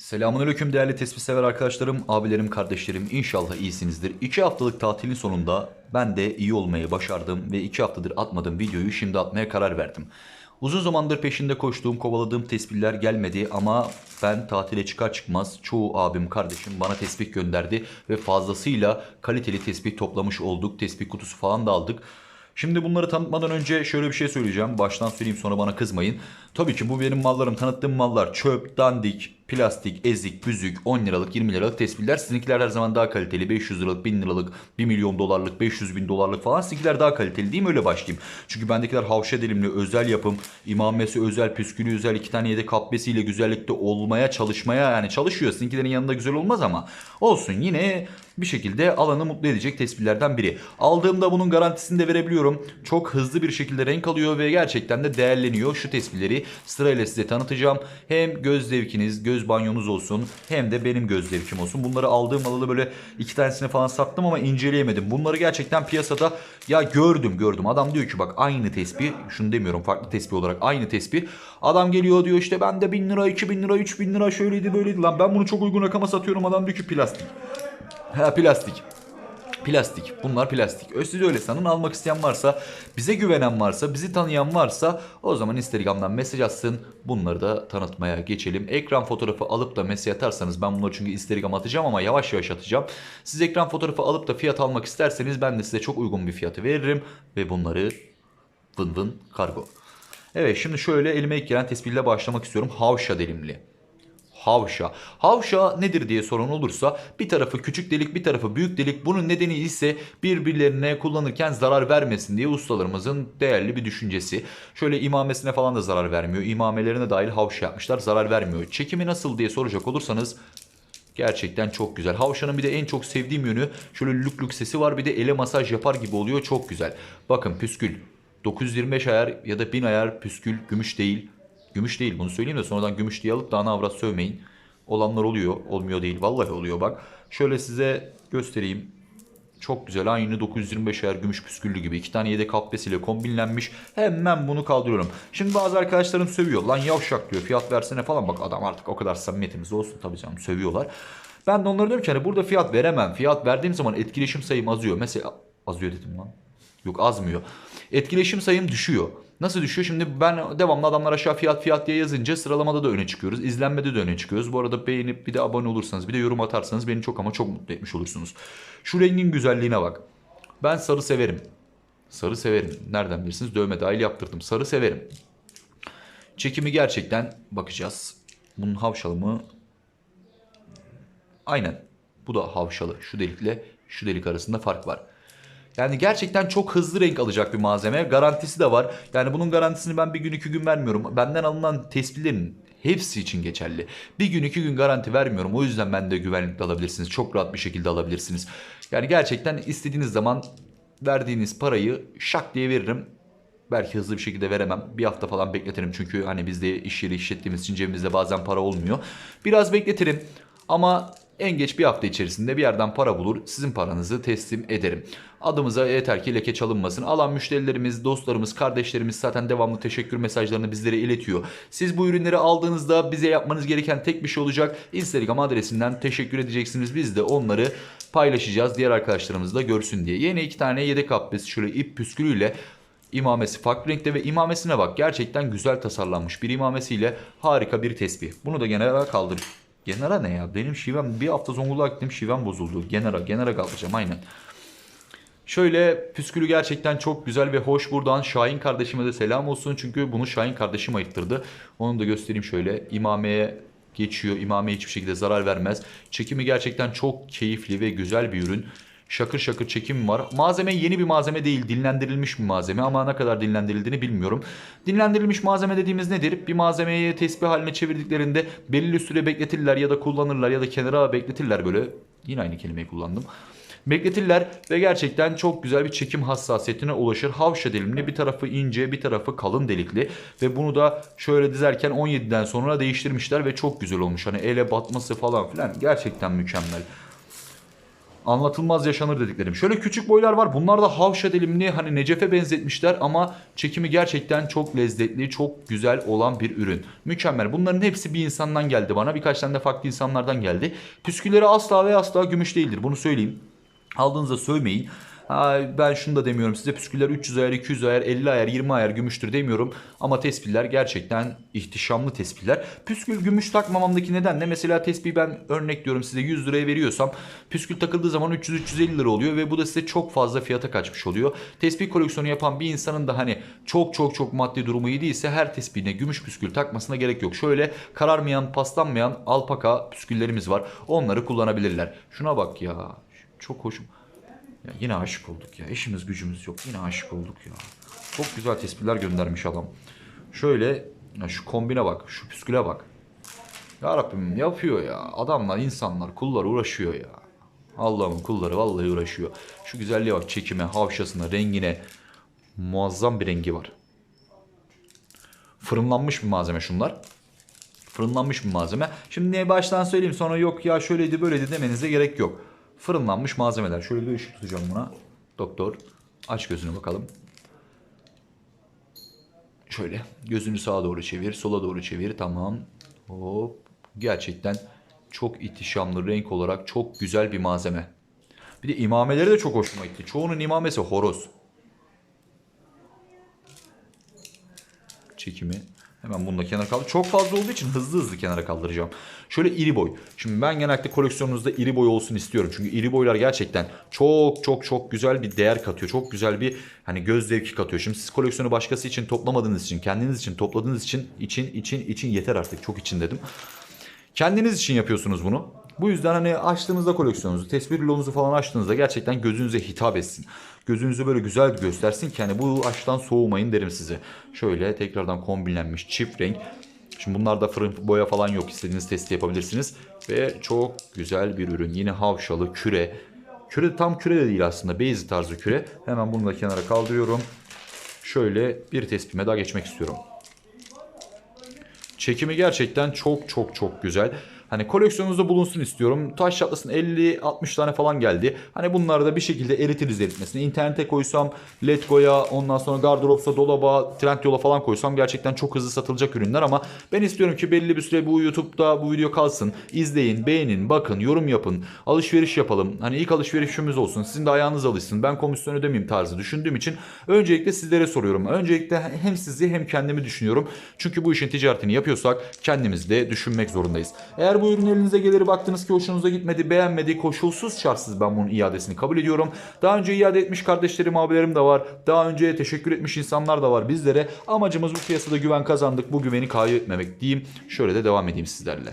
Selamünaleyküm değerli tespih sever arkadaşlarım, abilerim, kardeşlerim. İnşallah iyisinizdir. 2 haftalık tatilin sonunda ben de iyi olmayı başardım ve 2 haftadır atmadığım videoyu şimdi atmaya karar verdim. Uzun zamandır peşinde koştuğum, kovaladığım tespihler gelmedi ama ben tatile çıkar çıkmaz çoğu abim, kardeşim bana tespih gönderdi ve fazlasıyla kaliteli tespih toplamış olduk. Tespih kutusu falan da aldık. Şimdi bunları tanıtmadan önce şöyle bir şey söyleyeceğim. Baştan söyleyeyim sonra bana kızmayın. Tabii ki bu benim mallarım. Tanıttığım mallar çöp, dandik, plastik, ezik, büzük, 10 liralık, 20 liralık tespihler. Sizinkiler her zaman daha kaliteli. 500 liralık, 1000 liralık, 1 milyon dolarlık, 500 bin dolarlık falan. Sizinkiler daha kaliteli değil mi? Öyle başlayayım. Çünkü bendekiler havşa dilimli, özel yapım, imamesi özel, püskülü özel, iki tane yedek kabbesiyle güzellikte olmaya, çalışmaya yani çalışıyor. Sizinkilerin yanında güzel olmaz ama olsun yine bir şekilde alanı mutlu edecek tespihlerden biri. Aldığımda bunun garantisini de verebiliyorum. Çok hızlı bir şekilde renk alıyor ve gerçekten de değerleniyor. Şu tespihleri sırayla size tanıtacağım. Hem göz zevkiniz, göz banyonuz olsun hem de benim göz zevkim olsun. Bunları aldığım alalı böyle iki tanesini falan sattım ama inceleyemedim. Bunları gerçekten piyasada ya gördüm gördüm. Adam diyor ki bak aynı tespih, şunu demiyorum farklı tespih olarak aynı tespih. Adam geliyor diyor işte bende 1000 lira, 2000 lira, 3000 lira şöyleydi böyleydi. Lan ben bunu çok uygun rakama satıyorum. Adam diyor ki plastik. Ha plastik. Plastik. Bunlar plastik. Ö, Siz öyle sanın. Almak isteyen varsa, bize güvenen varsa, bizi tanıyan varsa o zaman Instagram'dan mesaj atsın. Bunları da tanıtmaya geçelim. Ekran fotoğrafı alıp da mesaj atarsanız ben bunları çünkü Instagram atacağım ama yavaş yavaş atacağım. Siz ekran fotoğrafı alıp da fiyat almak isterseniz ben de size çok uygun bir fiyatı veririm ve bunları vın vın kargo. Evet şimdi şöyle elime ilk gelen tespihle başlamak istiyorum. Havşa dilimli. Havşa. Havşa nedir diye soran olursa bir tarafı küçük delik bir tarafı büyük delik. Bunun nedeni ise birbirlerine kullanırken zarar vermesin diye ustalarımızın değerli bir düşüncesi. Şöyle imamesine falan da zarar vermiyor. İmamelerine dahil havşa yapmışlar zarar vermiyor. Çekimi nasıl diye soracak olursanız Gerçekten çok güzel. Havşanın bir de en çok sevdiğim yönü şöyle lük lük sesi var. Bir de ele masaj yapar gibi oluyor. Çok güzel. Bakın püskül. 925 ayar ya da 1000 ayar püskül gümüş değil. Gümüş değil bunu söyleyeyim de sonradan gümüş diye alıp da ana avrat sövmeyin. Olanlar oluyor. Olmuyor değil. Vallahi oluyor bak. Şöyle size göstereyim. Çok güzel. Aynı 925 ayar gümüş püsküllü gibi. iki tane yedek kahvesiyle kombinlenmiş. Hemen bunu kaldırıyorum. Şimdi bazı arkadaşlarım sövüyor. Lan yavşak diyor. Fiyat versene falan. Bak adam artık o kadar samimiyetimiz olsun tabii canım. Sövüyorlar. Ben de onlara diyorum ki hani burada fiyat veremem. Fiyat verdiğim zaman etkileşim sayım azıyor. Mesela azıyor dedim lan. Yok azmıyor. Etkileşim sayım düşüyor. Nasıl düşüyor? Şimdi ben devamlı adamlar aşağı fiyat fiyat diye yazınca sıralamada da öne çıkıyoruz. İzlenmede de öne çıkıyoruz. Bu arada beğenip bir de abone olursanız bir de yorum atarsanız beni çok ama çok mutlu etmiş olursunuz. Şu rengin güzelliğine bak. Ben sarı severim. Sarı severim. Nereden bilirsiniz? Dövme dahil yaptırdım. Sarı severim. Çekimi gerçekten bakacağız. Bunun havşalı mı? Aynen. Bu da havşalı. Şu delikle şu delik arasında fark var. Yani gerçekten çok hızlı renk alacak bir malzeme. Garantisi de var. Yani bunun garantisini ben bir gün iki gün vermiyorum. Benden alınan tespihlerin hepsi için geçerli. Bir gün iki gün garanti vermiyorum. O yüzden ben de güvenlikle alabilirsiniz. Çok rahat bir şekilde alabilirsiniz. Yani gerçekten istediğiniz zaman verdiğiniz parayı şak diye veririm. Belki hızlı bir şekilde veremem. Bir hafta falan bekletirim çünkü hani biz de iş yeri işlettiğimiz için cebimizde bazen para olmuyor. Biraz bekletirim ama en geç bir hafta içerisinde bir yerden para bulur, sizin paranızı teslim ederim. Adımıza yeter ki leke çalınmasın. Alan müşterilerimiz, dostlarımız, kardeşlerimiz zaten devamlı teşekkür mesajlarını bizlere iletiyor. Siz bu ürünleri aldığınızda bize yapmanız gereken tek bir şey olacak. Instagram adresinden teşekkür edeceksiniz. Biz de onları paylaşacağız diğer arkadaşlarımız da görsün diye. Yeni iki tane yedek kappesi şöyle ip püskülüyle İmamesi farklı renkte ve imamesine bak gerçekten güzel tasarlanmış bir imamesiyle harika bir tesbih. Bunu da genera kaldır. Genera ne ya? Benim şivem bir hafta Zonguldak'a gittim şivem bozuldu. Genera, genera kaldıracağım aynen. Şöyle püskülü gerçekten çok güzel ve hoş. Buradan Şahin kardeşime de selam olsun. Çünkü bunu Şahin kardeşim ayırttırdı. Onu da göstereyim şöyle. İmameye geçiyor. İmameye hiçbir şekilde zarar vermez. Çekimi gerçekten çok keyifli ve güzel bir ürün. Şakır şakır çekim var. Malzeme yeni bir malzeme değil. Dinlendirilmiş bir malzeme ama ne kadar dinlendirildiğini bilmiyorum. Dinlendirilmiş malzeme dediğimiz nedir? Bir malzemeyi tesbih haline çevirdiklerinde belirli süre bekletirler ya da kullanırlar ya da kenara bekletirler böyle. Yine aynı kelimeyi kullandım. Bekletirler ve gerçekten çok güzel bir çekim hassasiyetine ulaşır. Havşa dilimli bir tarafı ince bir tarafı kalın delikli ve bunu da şöyle dizerken 17'den sonra değiştirmişler ve çok güzel olmuş. Hani ele batması falan filan gerçekten mükemmel. Anlatılmaz yaşanır dediklerim. Şöyle küçük boylar var. Bunlar da havşa dilimli hani Necef'e benzetmişler ama çekimi gerçekten çok lezzetli, çok güzel olan bir ürün. Mükemmel. Bunların hepsi bir insandan geldi bana. Birkaç tane de farklı insanlardan geldi. Püskülleri asla ve asla gümüş değildir. Bunu söyleyeyim. Aldığınızda sövmeyin. Ha, ben şunu da demiyorum size püsküller 300 ayar, 200 ayar, 50 ayar, 20 ayar gümüştür demiyorum. Ama tespihler gerçekten ihtişamlı tespihler. Püskül gümüş takmamamdaki neden ne? Mesela tespih ben örnek diyorum size 100 liraya veriyorsam püskül takıldığı zaman 300-350 lira oluyor ve bu da size çok fazla fiyata kaçmış oluyor. Tespih koleksiyonu yapan bir insanın da hani çok çok çok maddi durumu iyi değilse her tespihine gümüş püskül takmasına gerek yok. Şöyle kararmayan, paslanmayan alpaka püsküllerimiz var. Onları kullanabilirler. Şuna bak ya. Çok hoşum. Ya yine aşık olduk ya. İşimiz gücümüz yok. Yine aşık olduk ya. Çok güzel tespihler göndermiş adam. Şöyle ya şu kombine bak. Şu püsküle bak. Ya Rabbim yapıyor ya. Adamlar, insanlar, kullar uğraşıyor ya. Allah'ımın kulları vallahi uğraşıyor. Şu güzelliğe bak. Çekime, havşasına, rengine. Muazzam bir rengi var. Fırınlanmış bir malzeme şunlar. Fırınlanmış bir malzeme. Şimdi baştan söyleyeyim sonra yok ya şöyleydi böyleydi demenize gerek yok. Fırınlanmış malzemeler. Şöyle bir ışık tutacağım buna. Doktor aç gözünü bakalım. Şöyle gözünü sağa doğru çevir, sola doğru çevir. Tamam. Hop. Gerçekten çok ihtişamlı renk olarak çok güzel bir malzeme. Bir de imameleri de çok hoşuma gitti. Çoğunun imamesi horoz. çekimi. Hemen bunu da kenara kaldır. Çok fazla olduğu için hızlı hızlı kenara kaldıracağım. Şöyle iri boy. Şimdi ben genellikle koleksiyonunuzda iri boy olsun istiyorum. Çünkü iri boylar gerçekten çok çok çok güzel bir değer katıyor. Çok güzel bir hani göz zevki katıyor. Şimdi siz koleksiyonu başkası için toplamadığınız için, kendiniz için topladığınız için için için için yeter artık. Çok için dedim. Kendiniz için yapıyorsunuz bunu. Bu yüzden hani açtığınızda koleksiyonunuzu, tesbih rulonuzu falan açtığınızda gerçekten gözünüze hitap etsin. Gözünüzü böyle güzel göstersin ki hani bu aşktan soğumayın derim size. Şöyle tekrardan kombinlenmiş çift renk. Şimdi bunlarda fırın boya falan yok. İstediğiniz testi yapabilirsiniz. Ve çok güzel bir ürün. Yine havşalı küre. Küre tam küre de değil aslında. Beyzi tarzı küre. Hemen bunu da kenara kaldırıyorum. Şöyle bir tespime daha geçmek istiyorum. Çekimi gerçekten çok çok çok güzel. Hani koleksiyonunuzda bulunsun istiyorum. Taş çatlasın 50-60 tane falan geldi. Hani bunları da bir şekilde eritiriz eritmesine. İnternete koysam, Letgo'ya, ondan sonra Gardırops'a, Dolaba, Trendyol'a falan koysam gerçekten çok hızlı satılacak ürünler ama ben istiyorum ki belli bir süre bu YouTube'da bu video kalsın. İzleyin, beğenin, bakın, yorum yapın, alışveriş yapalım. Hani ilk alışverişimiz olsun. Sizin de ayağınız alışsın. Ben komisyon ödemeyeyim tarzı düşündüğüm için öncelikle sizlere soruyorum. Öncelikle hem sizi hem kendimi düşünüyorum. Çünkü bu işin ticaretini yapıyorsak kendimiz de düşünmek zorundayız. Bu ürün elinize gelir baktınız ki hoşunuza gitmedi, beğenmedi, koşulsuz şartsız ben bunun iadesini kabul ediyorum. Daha önce iade etmiş kardeşlerim, abilerim de var. Daha önce teşekkür etmiş insanlar da var bizlere. Amacımız bu piyasada güven kazandık. Bu güveni kaybetmemek diyeyim. Şöyle de devam edeyim sizlerle.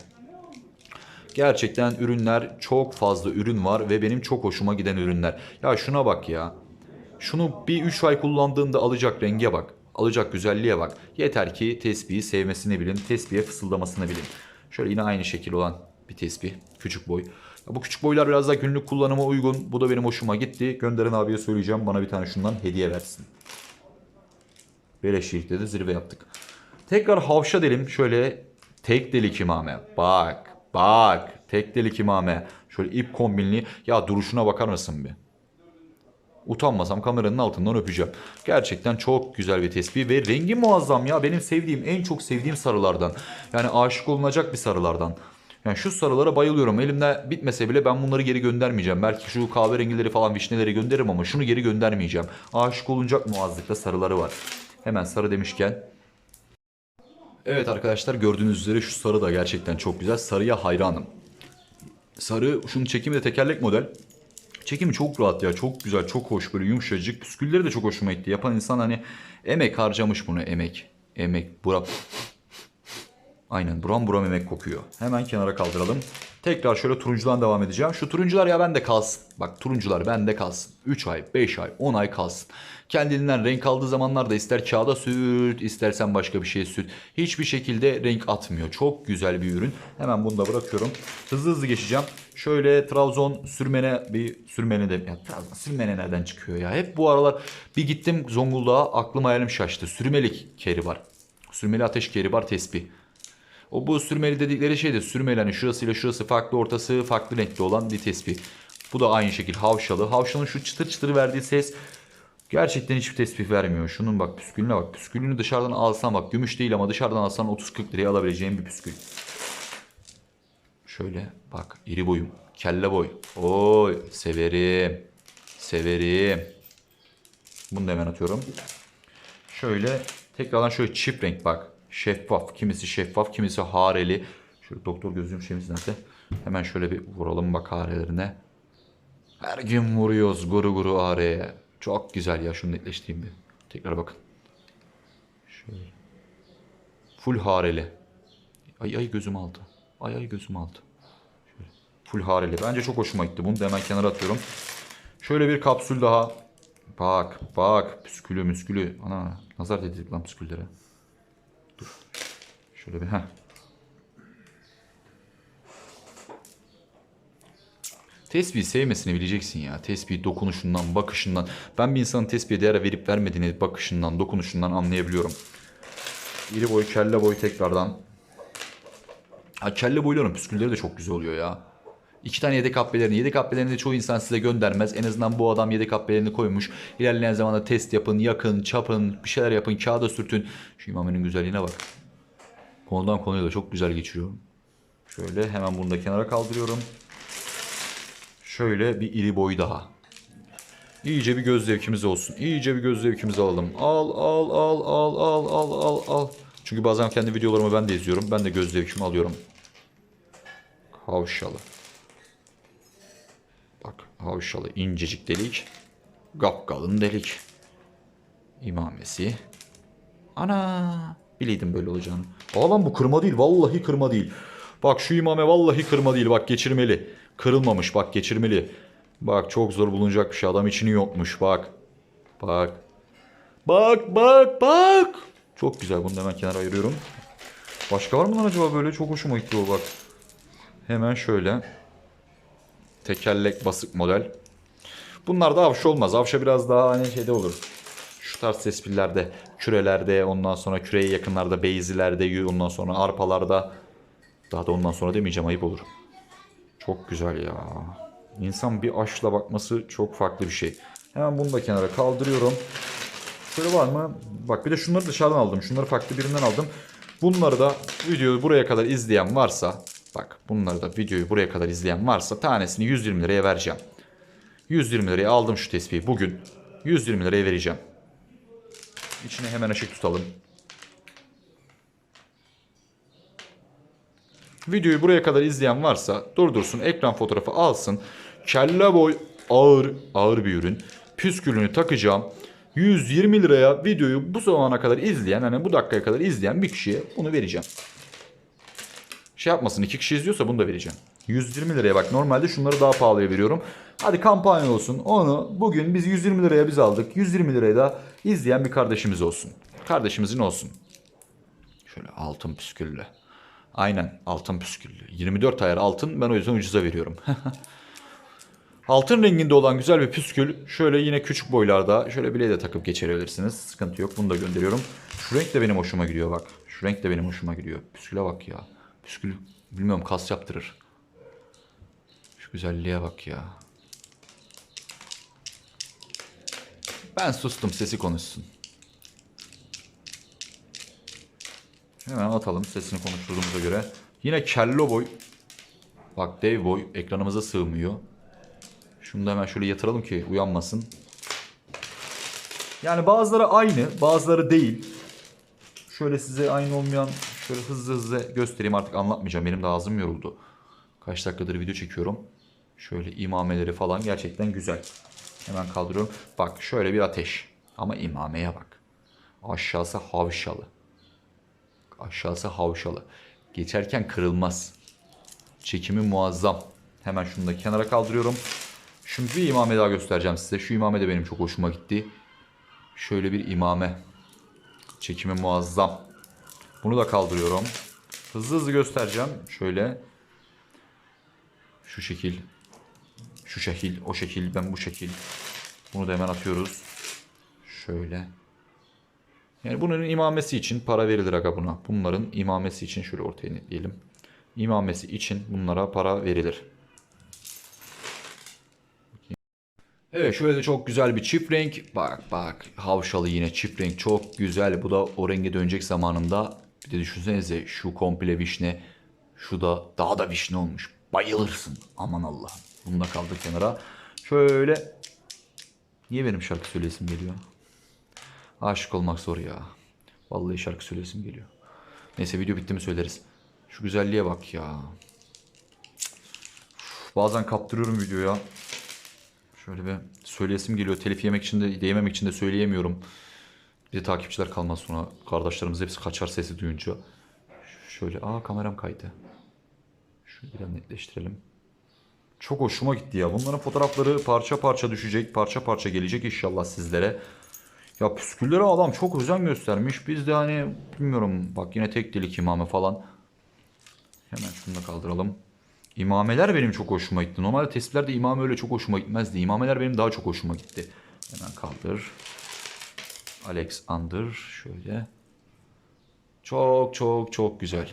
Gerçekten ürünler çok fazla ürün var ve benim çok hoşuma giden ürünler. Ya şuna bak ya. Şunu bir 3 ay kullandığında alacak renge bak. Alacak güzelliğe bak. Yeter ki tesbihi sevmesini bilin. Tesbihe fısıldamasını bilin. Şöyle yine aynı şekil olan bir tesbih. Küçük boy. Ya bu küçük boylar biraz daha günlük kullanıma uygun. Bu da benim hoşuma gitti. Gönderen abiye söyleyeceğim. Bana bir tane şundan hediye versin. Beleşçilikte de zirve yaptık. Tekrar havşa delim. Şöyle tek delik imame. Bak. Bak. Tek delik imame. Şöyle ip kombinli. Ya duruşuna bakar mısın bir? Utanmasam kameranın altından öpeceğim. Gerçekten çok güzel bir tespih ve rengi muazzam ya. Benim sevdiğim, en çok sevdiğim sarılardan. Yani aşık olunacak bir sarılardan. Yani şu sarılara bayılıyorum. Elimde bitmese bile ben bunları geri göndermeyeceğim. Belki şu kahverengileri falan vişneleri gönderirim ama şunu geri göndermeyeceğim. Aşık olunacak muazzıkta sarıları var. Hemen sarı demişken. Evet arkadaşlar gördüğünüz üzere şu sarı da gerçekten çok güzel. Sarıya hayranım. Sarı şunun çekimi de tekerlek model. Çekimi çok rahat ya. Çok güzel, çok hoş böyle yumuşacık. Püskülleri de çok hoşuma gitti. Yapan insan hani emek harcamış bunu emek. Emek. Bura... Aynen buram buram emek kokuyor. Hemen kenara kaldıralım. Tekrar şöyle turuncudan devam edeceğim. Şu turuncular ya bende kalsın. Bak turuncular bende kalsın. 3 ay, 5 ay, 10 ay kalsın. Kendiliğinden renk aldığı zamanlarda ister kağıda sürt, istersen başka bir şeye sürt. Hiçbir şekilde renk atmıyor. Çok güzel bir ürün. Hemen bunu da bırakıyorum. Hızlı hızlı geçeceğim. Şöyle Trabzon sürmene bir sürmene de ya Trabzon sürmene nereden çıkıyor ya? Hep bu aralar bir gittim Zonguldak'a aklım hayalim şaştı. Sürmelik keri var. Sürmeli ateş keri var tespih. O bu sürmeli dedikleri şey de sürmeli hani şurasıyla şurası farklı ortası farklı renkli olan bir tespih. Bu da aynı şekil havşalı. Havşalının şu çıtır çıtır verdiği ses gerçekten hiçbir tesbih vermiyor. Şunun bak püskülüne bak. Püskülünü dışarıdan alsan bak gümüş değil ama dışarıdan alsan 30-40 liraya alabileceğin bir püskül. Şöyle bak iri boyum. Kelle boy. Oy severim. Severim. Bunu da hemen atıyorum. Şöyle tekrardan şöyle çift renk bak. Şeffaf. Kimisi şeffaf, kimisi hareli. Şöyle doktor gözlüğüm şeyimiz nerede? Hemen şöyle bir vuralım bak harelerine. Her gün vuruyoruz guru guru hareye. Çok güzel ya şunu netleştireyim bir. Tekrar bakın. Şöyle. Full hareli. Ay ay gözüm aldı. Ay ay gözüm aldı. Şöyle. Full hareli. Bence çok hoşuma gitti. Bunu da hemen kenara atıyorum. Şöyle bir kapsül daha. Bak bak püskülü müskülü. Ana nazar dedik lan püsküllere. Dur. Şöyle bir heh. Tesbih sevmesini bileceksin ya. Tesbih dokunuşundan, bakışından. Ben bir insanın tesbihe değer verip vermediğini bakışından, dokunuşundan anlayabiliyorum. İri boy, kelle boy tekrardan. Ha, kelle boyların püskülleri de çok güzel oluyor ya. İki tane yedek habbelerini, yedek habbelerini çoğu insan size göndermez. En azından bu adam yedek habbelerini koymuş. İlerleyen zamanda test yapın, yakın, çapın, bir şeyler yapın, kağıda sürtün. Şu imamının güzelliğine bak. Konudan konuya da çok güzel geçiriyor. Şöyle hemen bunu da kenara kaldırıyorum. Şöyle bir iri boy daha. İyice bir göz zevkimiz olsun. İyice bir göz zevkimizi alalım. Al al al al al al al al. Çünkü bazen kendi videolarımı ben de izliyorum. Ben de göz zevkimi alıyorum. Havşalı. Havşalı incecik delik. Gapkalın delik. İmamesi. Ana. Bileydim böyle olacağını. Aa bu kırma değil. Vallahi kırma değil. Bak şu imame vallahi kırma değil. Bak geçirmeli. Kırılmamış bak geçirmeli. Bak çok zor bulunacak bir şey. Adam içini yokmuş bak. Bak. Bak bak bak. Çok güzel bunu hemen kenara ayırıyorum. Başka var mı lan acaba böyle? Çok hoşuma gitti o bak. Hemen şöyle. Tekerlek basık model. Bunlar da avşa olmaz. Avşa biraz daha hani şeyde olur. Şu tarz tespillerde, kürelerde, ondan sonra küreye yakınlarda, beyzilerde, ondan sonra arpalarda. Daha da ondan sonra demeyeceğim ayıp olur. Çok güzel ya. İnsan bir aşla bakması çok farklı bir şey. Hemen bunu da kenara kaldırıyorum. Şöyle var mı? Bak bir de şunları dışarıdan aldım. Şunları farklı birinden aldım. Bunları da videoyu buraya kadar izleyen varsa bak bunları da videoyu buraya kadar izleyen varsa tanesini 120 liraya vereceğim. 120 liraya aldım şu tespihi bugün. 120 liraya vereceğim. İçine hemen ışık tutalım. Videoyu buraya kadar izleyen varsa durdursun ekran fotoğrafı alsın. Kelle boy ağır ağır bir ürün. Püskülünü takacağım. 120 liraya videoyu bu zamana kadar izleyen hani bu dakikaya kadar izleyen bir kişiye bunu vereceğim. Şey yapmasın iki kişi izliyorsa bunu da vereceğim. 120 liraya bak normalde şunları daha pahalıya veriyorum. Hadi kampanya olsun. Onu bugün biz 120 liraya biz aldık. 120 liraya da izleyen bir kardeşimiz olsun. Kardeşimizin olsun. Şöyle altın püsküllü. Aynen altın püsküllü. 24 ayar altın ben o yüzden ucuza veriyorum. altın renginde olan güzel bir püskül. Şöyle yine küçük boylarda şöyle bileğe de takıp geçirebilirsiniz. Sıkıntı yok bunu da gönderiyorum. Şu renk de benim hoşuma gidiyor bak. Şu renk de benim hoşuma gidiyor. Püsküle bak ya. Püskül bilmiyorum kas yaptırır. Şu güzelliğe bak ya. Ben sustum sesi konuşsun. Hemen atalım sesini konuşturduğumuza göre. Yine kello boy. Bak dev boy ekranımıza sığmıyor. Şunu da hemen şöyle yatıralım ki uyanmasın. Yani bazıları aynı bazıları değil. Şöyle size aynı olmayan şöyle hızlı hızlı göstereyim artık anlatmayacağım. Benim de ağzım yoruldu. Kaç dakikadır video çekiyorum. Şöyle imameleri falan gerçekten güzel. Hemen kaldırıyorum. Bak şöyle bir ateş. Ama imameye bak. Aşağısı havşalı. Aşağısı havşalı. Geçerken kırılmaz. Çekimi muazzam. Hemen şunu da kenara kaldırıyorum. Şimdi bir imame daha göstereceğim size. Şu imame de benim çok hoşuma gitti. Şöyle bir imame. Çekimi muazzam. Bunu da kaldırıyorum. Hızlı hızlı göstereceğim. Şöyle. Şu şekil. Şu şekil. O şekil. Ben bu şekil. Bunu da hemen atıyoruz. Şöyle. Yani bunun imamesi için para verilir aga buna. Bunların imamesi için şöyle ortaya netleyelim. İmamesi için bunlara para verilir. Evet şöyle de çok güzel bir çift renk. Bak bak havşalı yine çift renk çok güzel. Bu da o renge dönecek zamanında. Bir de düşünsenize şu komple vişne. Şu da daha da vişne olmuş. Bayılırsın. Aman Allah'ım. Bunu da kaldı kenara. Şöyle. Niye benim şarkı söyleyesim geliyor? Aşık olmak zor ya. Vallahi şarkı söyleyesim geliyor. Neyse video bitti mi söyleriz. Şu güzelliğe bak ya. Bazen kaptırıyorum videoya. Şöyle bir söyleyesim geliyor. Telif yemek için de yememek için de söyleyemiyorum. Bir de takipçiler kalmaz sonra. Kardeşlerimiz hepsi kaçar sesi duyunca. Şöyle aa kameram kaydı. Şunu biraz netleştirelim. Çok hoşuma gitti ya. Bunların fotoğrafları parça parça düşecek. Parça parça gelecek inşallah sizlere. Ya püsküllere adam çok özen göstermiş. Biz de hani bilmiyorum bak yine tek delik imame falan. Hemen şunu da kaldıralım. İmameler benim çok hoşuma gitti. Normalde tesbihlerde imame öyle çok hoşuma gitmezdi. İmameler benim daha çok hoşuma gitti. Hemen kaldır. Alex Under şöyle. Çok çok çok güzel.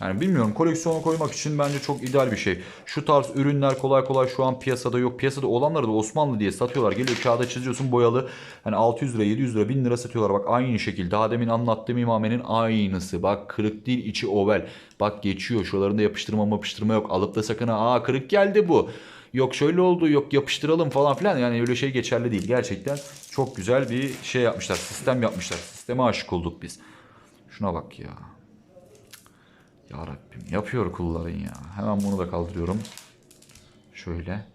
Yani bilmiyorum koleksiyona koymak için bence çok ideal bir şey. Şu tarz ürünler kolay kolay şu an piyasada yok. Piyasada olanları da Osmanlı diye satıyorlar. Geliyor kağıda çiziyorsun boyalı. Hani 600 lira 700 lira 1000 lira satıyorlar. Bak aynı şekilde. Daha demin anlattığım imamenin aynısı. Bak kırık değil içi oval. Bak geçiyor. Şuralarında yapıştırma yapıştırma yok. Alıp da sakın ha, aa kırık geldi bu. Yok şöyle oldu yok yapıştıralım falan filan. Yani öyle şey geçerli değil. Gerçekten çok güzel bir şey yapmışlar. Sistem yapmışlar. Sisteme aşık olduk biz. Şuna bak ya. Ya Rabbim yapıyor kulların ya. Hemen bunu da kaldırıyorum. Şöyle.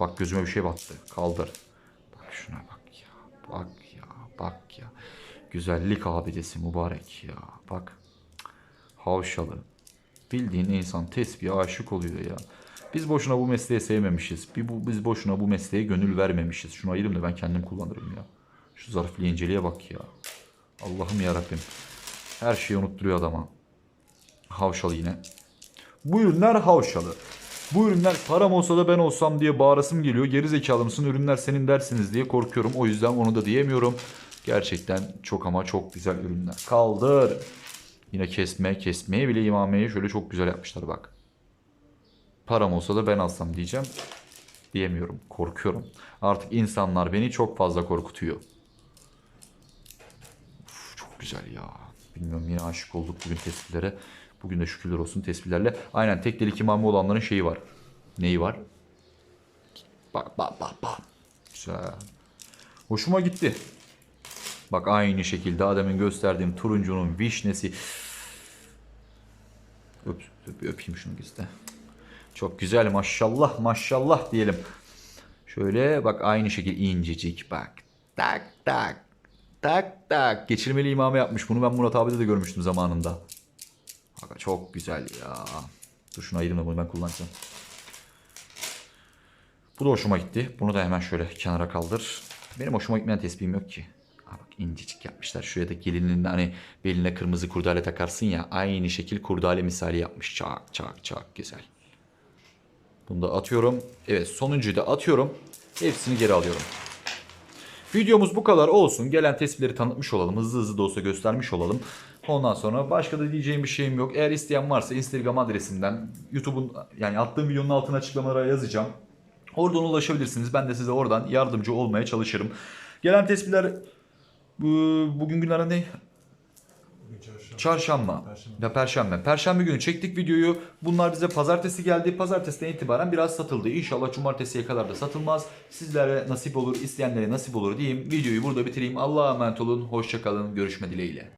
Bak gözüme bir şey battı. Kaldır. Bak şuna bak ya. Bak ya. Bak ya. Güzellik abidesi mübarek ya. Bak. Havşalı. Bildiğin insan tesbihe aşık oluyor ya. Biz boşuna bu mesleği sevmemişiz. Biz boşuna bu mesleğe gönül vermemişiz. Şunu ayırayım da ben kendim kullanırım ya. Şu zarflı inceliğe bak ya. Allah'ım ya Rabbim. Her şeyi unutturuyor adama. Havşalı yine. Bu ürünler havşalı. Bu ürünler param olsa da ben olsam diye bağırasım geliyor. Geri zekalı mısın ürünler senin dersiniz diye korkuyorum. O yüzden onu da diyemiyorum. Gerçekten çok ama çok güzel ürünler. Kaldır. Yine kesme, kesmeye bile imameyi şöyle çok güzel yapmışlar bak. Param olsa da ben alsam diyeceğim. Diyemiyorum. Korkuyorum. Artık insanlar beni çok fazla korkutuyor. Uf, çok güzel ya. Bilmiyorum yine aşık olduk bugün tespihlere. Bugün de şükürler olsun tespihlerle. Aynen tek delik imamı olanların şeyi var. Neyi var? Bak bak bak bak. Güzel. Hoşuma gitti. Bak aynı şekilde Adem'in gösterdiğim turuncunun vişnesi. Öp, öp, öpeyim şunu gizle. Çok güzel maşallah maşallah diyelim. Şöyle bak aynı şekilde incecik bak. Tak tak. Tak tak. Geçirmeli imame yapmış. Bunu ben Murat abide de görmüştüm zamanında. Bak çok güzel ya. Dur şunu ayırayım da bunu ben kullanacağım. Bu da hoşuma gitti. Bunu da hemen şöyle kenara kaldır. Benim hoşuma gitmeyen tespihim yok ki. Ha bak incecik yapmışlar. Şuraya da gelinin hani beline kırmızı kurdale takarsın ya. Aynı şekil kurdale misali yapmış. Çak çak çak güzel. Bunu da atıyorum. Evet sonuncuyu da atıyorum. Hepsini geri alıyorum. Videomuz bu kadar olsun. Gelen tespitleri tanıtmış olalım. Hızlı hızlı da olsa göstermiş olalım. Ondan sonra başka da diyeceğim bir şeyim yok. Eğer isteyen varsa Instagram adresinden YouTube'un yani attığım videonun altına açıklamalara yazacağım. Oradan ulaşabilirsiniz. Ben de size oradan yardımcı olmaya çalışırım. Gelen tespitler bu- bugün günlerden ne? Ya perşembe. Perşembe günü çektik videoyu. Bunlar bize pazartesi geldi. Pazartesiden itibaren biraz satıldı. İnşallah cumartesiye kadar da satılmaz. Sizlere nasip olur, isteyenlere nasip olur diyeyim. Videoyu burada bitireyim. Allah'a emanet olun. Hoşçakalın. Görüşme dileğiyle.